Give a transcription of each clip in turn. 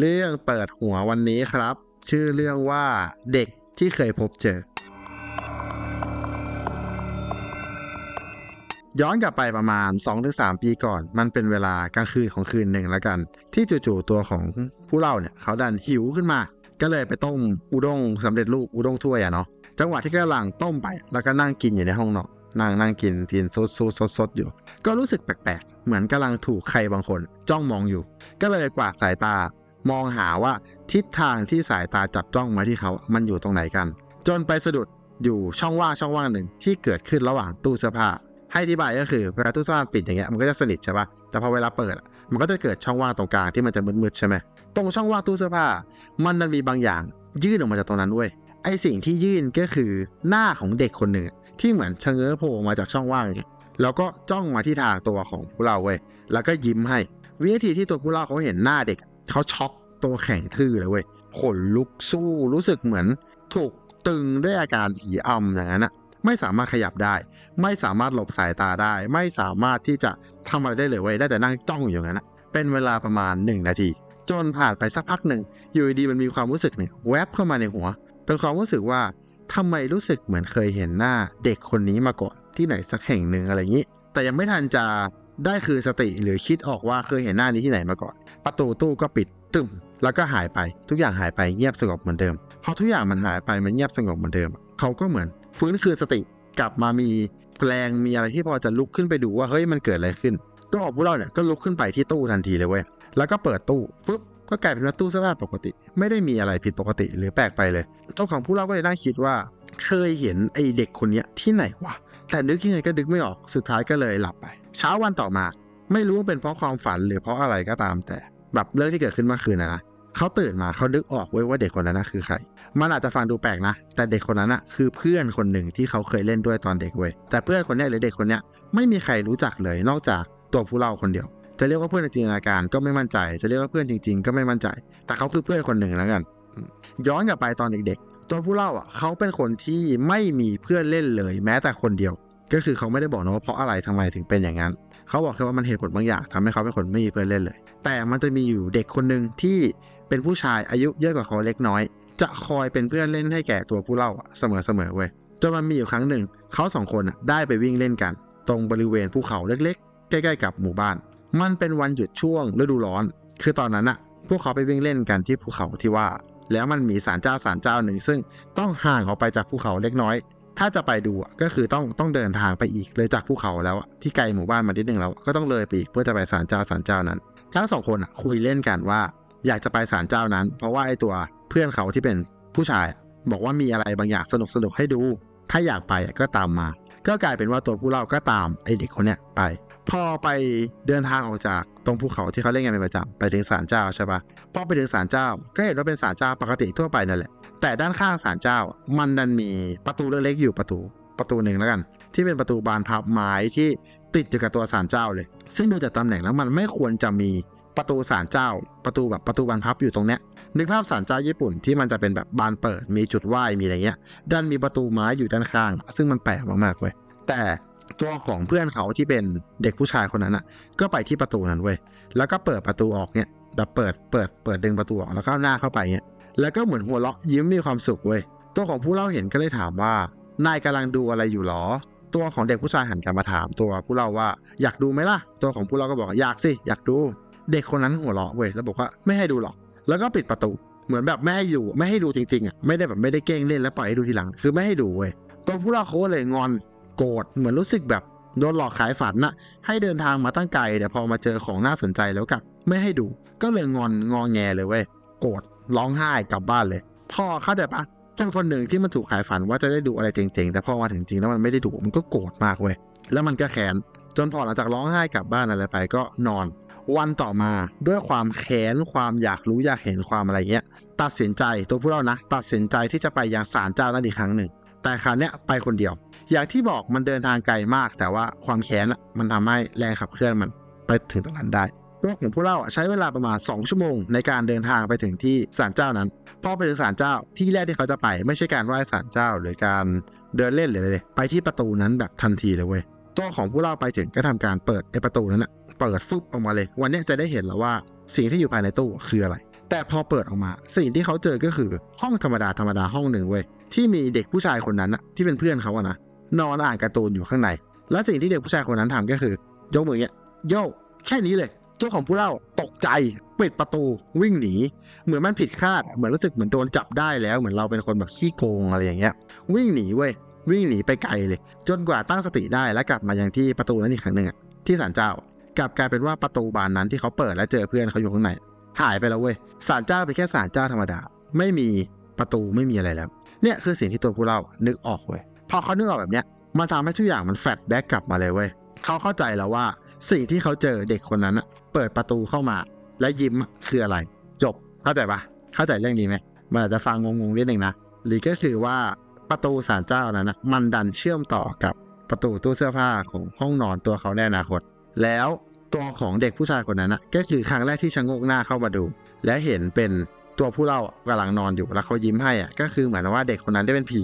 เรื่องเปิดหัววันนี้ครับ ชื่อเรื่องว่าเด็กที่เคยพบเจอ ย้อนกลับไปประมาณ 2-3 ปีก่อน มันเป็นเวลากลางคืนของคืนหนึ่งแล้วกัน ที่จู่ๆตัวของผู้เล่าเนี่ย เขาดันหิวขึ้นมา ก็เลยไปต้มอุด้งสำเร็จรูปอุด้งถ้วยอะเนาะจังหวะที่กำลังต้มไป แล้วก็นั่งกินอยู่ในห้องนอนนั่งนั่งกินกินซดซดซดซดอยู่ ก็รู้สึกแปลกๆ เหมือนกำลังถูกใครบางคน จ้องมองอยู่ ก็เลยกวาดสายตา มองหาว่าทิศทางที่สายตาจับจ้องมาที่เขา มันอยู่ตรงไหนกัน จนไปสะดุดอยู่ช่องว่างช่องว่างหนึ่งที่เกิดขึ้นระหว่างตู้เสื้อผ้าให้อธิบายก็คือเวลาตู้เสื้อผ้าปิดอย่างเงี้ยมันก็จะสนิทใช่ปะแต่พอเวลาเปิด มันก็จะเกิดช่องว่างตรงกลางที่มันจะมืดๆใช่ไหมตรงช่องว่างตู้เสื้อผ้า มันมันมีบางอย่างยื่นออกมาจากตรงนั้นเว้ยไอสิ่งที่ยื่นก็คือหน้าของเด็กคนหนึ่งที่เหมือนชะเง้อโผล่ออกมาจากช่องว่างอย่างเงี้ยแล้วก็จ้องมาที่ทางตัวของผู้เราเว้ยแล้วก็ยิ้มให้วินาทีที่ตัวผู้เล่าเขาเห็นหน้าเด็ก เขาช็อกตัวแข็งทื่อเลยเว้ยขนลุกสู้รู้สึกเหมือนถูกตึงด้วยอาการผีอำอย่างนั้นอะไม่สามารถขยับได้ ไม่สามารถหลบสายตาได้ ไม่สามารถที่จะทำอะไรได้เลยเว้ยได้แต่นั่งจ้องอยู่อย่างนั้นอะเป็นเวลาประมาณ 1 นาที จนผ่านไปสักพักหนึ่งอยู่ดีๆมันมีความรู้สึกหนึ่งแวบเข้ามาในหัว เป็นความรู้สึกว่าทำไมรู้สึกเหมือนเคยเห็นหน้าเด็กคนนี้มาก่อนที่ไหนสักแห่งหนึ่งอะไรอย่างนี้ แต่ยังไม่ทันจะ ได้คืนสติหรือคิดออกว่าเคยเห็นหน้านี้ที่ไหนมาก่อน ประตูตู้ก็ปิดตึมแล้วก็หายไปทุกอย่างหายไปเงียบสงบเหมือนเดิมพอทุกอย่างมันหายไปมันเงียบสงบเหมือนเดิม เขาก็เหมือน ฟื้นคืนสติกลับมามีแรงมีอะไรที่พอจะลุกขึ้นไปดูว่าเฮ้ยมันเกิดอะไรขึ้นตัวของพวกเราเนี่ยก็ลุกขึ้นไปที่ตู้ทันทีเลยเว้ยแล้วก็เปิดตู้ปุ๊บก็กลายเป็นว่าตู้เสื้อผ้าปกติ ไม่ได้มีอะไรผิดปกติหรือแปลกไปเลยตัวของผู้เล่าก็เลยน่าคิดว่า เคยเห็นไอเด็กคนเนี้ยที่ไหนวะแต่นึกยังไงก็นึกไม่ออกสุดท้ายก็เลยหลับไป เช้าวันต่อมา ไม่รู้ว่าเป็นเพราะความฝันหรือเพราะอะไรก็ตามแต่แบบเรื่องที่เกิดขึ้นเมื่อคืนนะนะเขาตื่นมาเขานึกออกเว้ว่าเด็กคนนั้นนะคือใคร มันอาจจะฟังดูแปลกนะ แต่เด็กคนนั้นอะคือเพื่อนคนหนึ่งที่เขาเคยเล่นด้วยตอนเด็กเว้ย แต่เพื่อนคนนี้หรือเด็กคนนี้ไม่มีใครรู้จักเลยนอกจากตัวผู้เล่าคนเดียว จะเรียกว่าเพื่อนในจินตนาการก็ไม่มั่นใจ จะเรียกว่าเพื่อนจริง ๆ ก็ไม่มั่นใจ แต่เขาคือเพื่อนคนหนึ่งแล้วกัน ย้อนกลับไปตอนเด็กๆ ตัวผู้เล่าอะเขาเป็นคนที่ไม่มีเพื่อนเล่นเลย แม้แต่คนเดียว ก็คือเขาไม่ได้บอกนะว่าเพราะอะไรทำไมถึงเป็นอย่างนั้น เขาบอกแค่ว่ามันเหตุผลบางอย่างทำให้เขาเป็นคนไม่มีเพื่อนเล่นเลย แต่มันจะมีอยู่เด็กคนหนึ่งที่เป็นผู้ชายอายุเยอะกว่าเขาเล็กน้อย จะคอยเป็นเพื่อนเล่นให้แก่ตัวผู้เล่าอเสมอๆเว้ยจนมันมีอยู่ครั้งหนึ่ง เขาสองคนอะได้ไปวิ่งเล่นกัน ตรงบริเวณภูเขาเล็กๆ ใกล้ ๆ กับหมู่บ้าน มันเป็นวันหยุดช่วงฤดูร้อน คือตอนนั้นอะพวกเขาไปวิ่งเล่นกันที่ภูเขาที่ว่า แล้วมันมีศาลเจ้าศาลเจ้าหนึ่ง ซึ่งต้องห่างออกไปจากภูเขาเล็กน้อย ถ้าจะไปดูก็คือต้องต้องเดินทางไปอีกเลยจากภูเขาแล้วที่ไกลหมู่บ้านมานิดนึงแล้วก็ต้องเลยไปอีกเพื่อจะไปศาลเจ้าศาลเจ้านั้น ทั้งสองคนคุยเล่นกันว่า อยากจะไปศาลเจ้านั้น เพราะว่าไอ้ตัวเพื่อนเขาที่เป็นผู้ชาย บอกว่ามีอะไรบางอย่างสนุกสนุกให้ดู ถ้าอยากไปก็ตามมา ก็กลายเป็นว่าตัวผู้เล่าก็ตามไอ้เด็กคนเนี้ยไป พอไปเดินทางออกจากตรงภูเขาที่เขาเล่นกันเป็นประจำไปถึงศาลเจ้าใช่ปะพอไปถึงศาลเจ้าก็เห็นว่าเป็นศาลเจ้าปกติทั่วไปนั่นแหละ แต่ด้านข้างศาลเจ้า มันดันมีประตูเล็กๆอยู่ประตูประตูหนึ่งแล้วกัน ที่เป็นประตูบานพับไม้ที่ติดอยู่กับตัวศาลเจ้าเลย ซึ่งดูจากตำแหน่งแล้วมันไม่ควรจะมีประตูศาลเจ้า ประตูแบบประตูบานพับอยู่ตรงเนี้ยนึกภาพศาลเจ้าญี่ปุ่นที่มันจะเป็นแบบบานเปิดมีจุดไหว้มีอะไรเงี้ยด้านมีประตูไม้อยู่ด้านข้าง ซึ่งมันแปลกมากๆเว้ยแต่ตัวของเพื่อนเขาที่เป็นเด็กผู้ชายคนนั้นอะ ก็ไปที่ประตูนั้นเว้ยแล้วก็เปิดประตูออกเนี่ยแบบเปิดเปิดเปิดดึงประตูออกแล้วก็หน้าเข้าไปเนี่ย แล้วก็เหมือนหัวเราะยิ้มมีความสุขเว้ย ตัวของผู้เล่าเห็นก็เลยถามว่า นายกำลังดูอะไรอยู่หรอ ตัวของเด็กผู้ชายหันกลับมาถามตัวผู้เล่าว่าอยากดูไหมล่ะ ตัวของผู้เล่าก็บอกอยากสิอยากดู เด็กคนนั้นหัวเราะเว้ยแล้วบอกว่าไม่ให้ดูหรอก แล้วก็ปิดประตูเหมือนแบบไม่ให้อยู่ไม่ให้ดูจริงๆอะไม่ได้แบบไม่ได้เก้งเล่นแล้วปล่อยให้ดูทีหลังคือไม่ให้ดูเว้ยตัวผู้เล่าเขาก็เลยงอนโกรธเหมือนรู้สึกแบบโดนหลอกขายฝันน่ะให้เดินทางมาตั้งไกลแต่พอมาเจอของน่าสนใจแล้วกับ ไม่ให้ดู ก็เลยงอนงองแงเลยเว้ยโกรธ ร้องไห้กลับบ้านเลย พ่อเข้าใจปะเจ้าคนหนึ่งที่มันถูกขายฝันว่าจะได้ดูอะไรจริงๆ แต่พอมาถึงจริงแล้วมันไม่ได้ดูมันก็โกรธมากเว้ย แล้วมันก็แค้น จนพอหลังจากร้องไห้กลับบ้านอะไรไปก็นอน วันต่อมาด้วยความแค้นความอยากรู้อยากเห็นความอะไรเงี้ย ตัดสินใจตัวผู้เล่านะ ตัดสินใจที่จะไปยังศาลเจ้านั่นอีกครั้งหนึ่ง แต่คราวเนี้ยไปคนเดียว อย่างที่บอกมันเดินทางไกลมาก แต่ว่าความแค้นมันทำให้แรงขับเคลื่อนมันไปถึงตรงนั้นได้ พวกของผู้เล่าใช้เวลาประมาณ 2 ชั่วโมงในการเดินทางไปถึงที่ศาลเจ้านั้นพอไปถึงศาลเจ้าที่แรกที่เขาจะไป ไม่ใช่การไหว้ศาลเจ้าหรือการเดินเล่นหรืออะไรเลยไปที่ประตูนั้นแบบทันทีเลยเว้ยตัวของผู้เล่าไปถึงก็ทำการเปิดไอ้ประตูนั้นอะเปิดฟึบออกมาเลย วันนี้จะได้เห็นแล้วว่าสิ่งที่อยู่ภายในตู้คืออะไร แต่พอเปิดออกมา สิ่งที่เขาเจอก็คือห้องธรรมดาธรรมดาห้องหนึ่งเว้ยที่มีเด็กผู้ชายคนนั้นอะที่เป็นเพื่อนเขาอะนะนอนอ่านการ์ตูนอยู่ข้างใน และสิ่งที่เด็กผู้ชายคนนั้นทำก็คือยกมือเงี้ยโยกแค่นี้เลย เจ้าของผู้เล่าตกใจปิดประตูวิ่งหนี เหมือนมันผิดคาดเหมือนรู้สึกเหมือนโดนจับได้แล้วเหมือนเราเป็นคนแบบขี้โกงอะไรอย่างเงี้ย วิ่งหนีเว้ยวิ่งหนีไปไกลเลย จนกว่าตั้งสติได้และกลับมายังที่ประตูนั้นอีกครั้งหนึ่งอะที่ศาลเจ้ากลับกลายเป็นว่าประตูบานนั้นที่เขาเปิดและเจอเพื่อนเขาอยู่ข้างในหายไปแล้วเว้ยศาลเจ้าเป็นแค่ศาลเจ้าธรรมดา ไม่มีประตูไม่มีอะไรแล้ว เนี่ยคือสิ่งที่ตัวผู้เล่านึกออกเว้ยพอเขานึกออกแบบเนี้ยมันทำให้ทุกอย่างมันแฟลชแบ็กกลับมาเลยเว้ยเขาเข้าใจแล้วว่า สิ่งที่เขาเจอเด็กคนนั้นเปิดประตูเข้ามา และยิ้มคืออะไร จบ เข้าใจปะเข้าใจเรื่องนี้ไหมมันอาจจะฟังงงๆนิดหนึ่งนะหรือก็คือว่าประตูศาลเจ้านั้นนะมันดันเชื่อมต่อกับประตูตู้เสื้อผ้าของห้องนอนตัวเขาในอนาคต แล้วตัวของเด็กผู้ชายคนนั้นนะก็คือครั้งแรกที่ชะงกหน้าเข้ามาดู และเห็นเป็นตัวผู้เล่ากำลังนอนอยู่แล้วเขายิ้มให้อะก็คือเหมือนว่าเด็กคนนั้นได้เป็นผี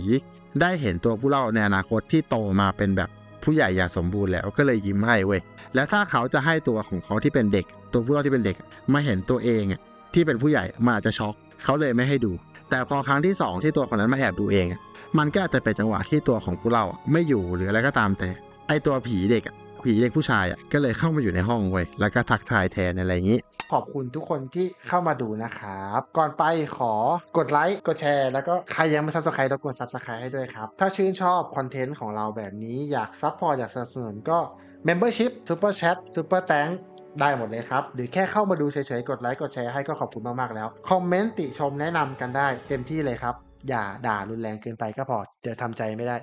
ได้เห็นตัวผู้เล่าในอนาคตที่โตมาเป็นแบบ ผู้ใหญ่อย่างสมบูรณ์แล้วก็เลยยิ้มให้เว้ยแล้วถ้าเขาจะให้ตัวของเขาที่เป็นเด็ก ตัวผู้เล่าที่เป็นเด็กมาเห็นตัวเองที่เป็นผู้ใหญ่มันอาจจะช็อกเขาเลยไม่ให้ดู แต่พอครั้งที่สองที่ตัวคนนั้นมาแอบดูเอง มันก็อาจจะเป็นจังหวะที่ตัวของผู้เล่าไม่อยู่หรืออะไรก็ตามแต่ ไอตัวผีเด็กผีเด็กผู้ชายก็เลยเข้ามาอยู่ในห้องเว้ยแล้วก็ทักทายแทนอะไรอย่างนี้ ขอบคุณทุกคนที่เข้ามาดูนะครับ ก่อนไปขอกดไลค์กดแชร์แล้วก็ใครยังไม่ซับสไครต์รบกวนซับสไครต์ให้ด้วยครับ ถ้าชื่นชอบคอนเทนต์ของเราแบบนี้อยากซัพพอร์ตอยากสนับสนุนก็ Membership Super Chat Super Thank ได้หมดเลยครับ หรือแค่เข้ามาดูเฉยๆ กดไลค์ กดแชร์ให้ก็ขอบคุณมากๆแล้ว คอมเมนต์ติชมแนะนำกันได้เต็มที่เลยครับ อย่าด่ารุนแรงเกินไปก็พอ เดี๋ยวทำใจไม่ได้